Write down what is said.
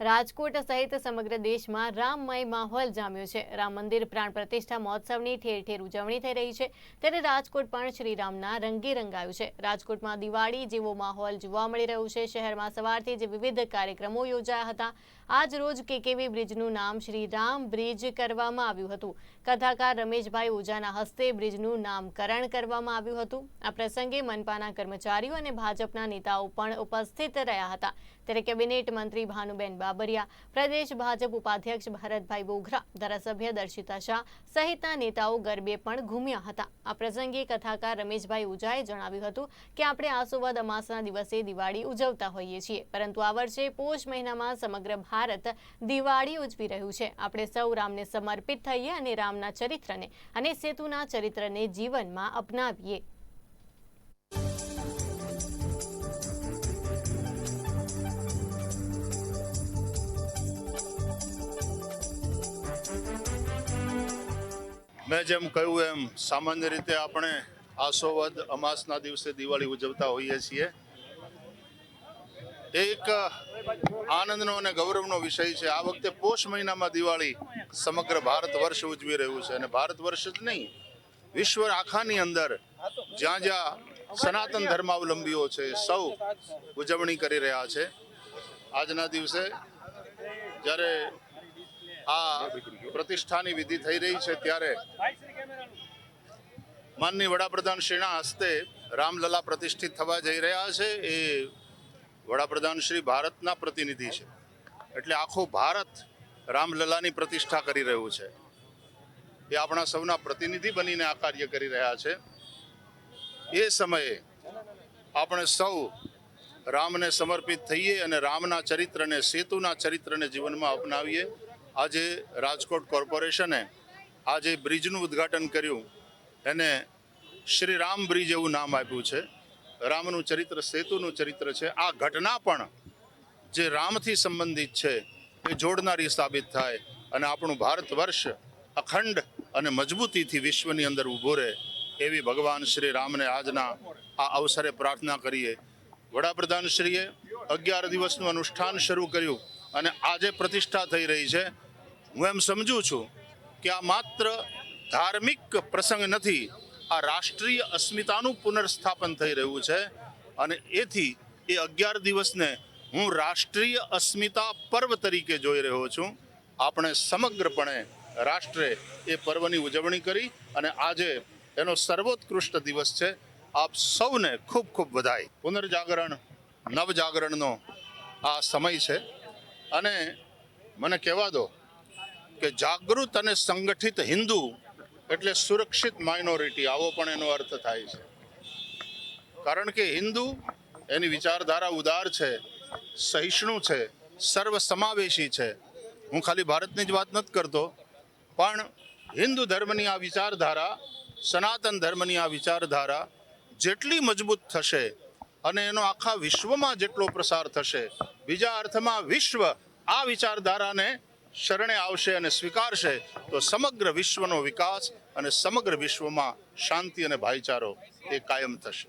રાજકોટ સહિત સમગ્ર દેશમાં રામમય માહોલ જામ્યો છે. રામ મંદિર પ્રાણ પ્રતિષ્ઠા મહોત્સવની ઠેર ઠેર ઉજવણી થઈ રહી છે. ત્યારે રાજકોટ પણ શ્રીરામના રંગે રંગાયું છે. રાજકોટમાં દિવાળી જેવો માહોલ જોવા મળી રહ્યો છે. શહેરમાં સવારથી જ વિવિધ કાર્યક્રમો યોજાયા હતા. આજ રોજ કેકેવી બ્રિજનું નામ શ્રી રામ બ્રિજ કરવામાં આવ્યું હતું. કથાકાર રમેશભાઈ ઓઝાના હસ્તે બ્રિજનું નામકરણ કરવામાં આવ્યું હતું. આ પ્રસંગે મનપાના કર્મચારીઓ અને ભાજપના નેતાઓ પણ ઉપસ્થિત રહ્યા હતા. ત્યારે કેબિનેટ મંત્રી ભાનુબેન બાબરિયા. પ્રદેશ ભાજપ ઉપાધ્યક્ષ ભરતભાઈ બોઘરા, ધારાસભ્ય દર્શિતા શાહ સહિતના નેતાઓ ગરબે પણ ઘૂમ્યા હતા. આ પ્રસંગે કથાકાર રમેશભાઈ ઉજાએ જણાવ્યું હતું કે, આપણે આસોવાદ અમાસના દિવસે દિવાળી ઉજવતા હોઈએ છીએ, પરંતુ આ વર્ષે પોષ મહિનામાં સમગ્ર ભારત દિવાળી ઉજવી રહ્યું છે. આપણે સૌ રામને સમર્પિત થઈએ અને રામના ચરિત્રને અને સેતુના ચરિત્રને જીવનમાં અપનાવીએ. મેં જેમ કહ્યું એમ, સામાન્ય રીતે આપણે આસોવદ અમાસના દિવસે દિવાળી ઉજવતા હોઈએ છીએ. એક આનંદનો અને ગૌરવનો વિષય છે. આ વખતે પોષ મહિનામાં દિવાળી સમગ્ર ભારત વર્ષ ઉજવી રહ્યું છે. અને ભારત વર્ષ જ નહીં, વિશ્વ આખાની અંદર જ્યાં જ્યાં સનાતન ધર્માવલંબીઓ છે, સૌ ઉજવણી કરી રહ્યા છે. આજના દિવસે જ્યારે આ પ્રતિષ્ઠાની વિધિ થઈ રહી છે ત્યારે માનની વડાપ્રધાન શ્રીના હસ્તે રામલલા પ્રતિષ્ઠિત થવા જઈ રહ્યા છે. એ વડાપ્રધાન શ્રી ભારતના પ્રતિનિધિ છે. એટલે આખું ભારત રામલલાની પ્રતિષ્ઠા કરી રહ્યું છે. એ આપણા સૌના પ્રતિનિધિ બનીને આ કાર્ય કરી રહ્યા છે. એ સમયે આપણે સૌ રામને સમર્પિત થઈએ અને રામના ચરિત્રને, સેતુના ચરિત્રને જીવનમાં અપનાવીએ. આજે રાજકોટ કોર્પોરેશને આજે બ્રિજનું ઉદ્ઘાટન કર્યું. એને શ્રી રામ બ્રિજ એવું નામ આપ્યું છે. રામનું ચરિત્ર, સેતુનું ચરિત્ર છે. આ ઘટના પણ જે રામથી સંબંધિત છે, એ જોડનારી સાબિત થાય અને આપણું ભારત વર્ષ અખંડ અને મજબૂતીથી વિશ્વની અંદર ઊભો રહે એવી ભગવાન શ્રી રામને આજના આ અવસરે પ્રાર્થના કરીએ. વડાપ્રધાન શ્રીએ અગિયાર દિવસનું અનુષ્ઠાન શરૂ કર્યું અને આજે પ્રતિષ્ઠા થઈ રહી છે. હું એમ સમજુ છું કે આ માત્ર ધાર્મિક પ્રસંગ નથી, આ રાષ્ટ્રીય અસ્મિતાનું પુનર્સ્થાપન થઈ રહ્યું છે અને એથી એ અગિયાર દિવસને હું રાષ્ટ્રીય અસ્મિતા પર્વ તરીકે જોઈ રહ્યો છું. આપણે સમગ્રપણે રાષ્ટ્રે એ પર્વની ઉજવણી કરી અને આજે એનો સર્વોત્કૃષ્ટ દિવસ છે. આપ સૌને ખૂબ ખૂબ વધાય પુનર્જાગરણ, નવજાગરણનો આ સમય છે અને મને કહેવા દો કે જાગૃત અને સંગઠિત હિન્દુ એટલે સુરક્ષિત માઇનોરિટી આવો પણ એનો અર્થ થાય છે. કારણ કે હિન્દુ એની વિચારધારા ઉદાર છે, સહિષ્ણુ છે, સર્વસમાવેશી છે. હું ખાલી ભારતની જ વાત નથી કરતો, પણ હિન્દુ ધર્મની આ વિચારધારા, સનાતન ધર્મની આ વિચારધારા જેટલી મજબૂત થશે અને એનો આખા વિશ્વમાં જેટલો પ્રસાર થશે, બીજા અર્થમાં વિશ્વ આ વિચારધારાને શરણે આવશે અને સ્વીકારશે, તો સમગ્ર વિશ્વનો વિકાસ અને સમગ્ર વિશ્વમાં શાંતિ અને ભાઈચારો એ કાયમ થશે.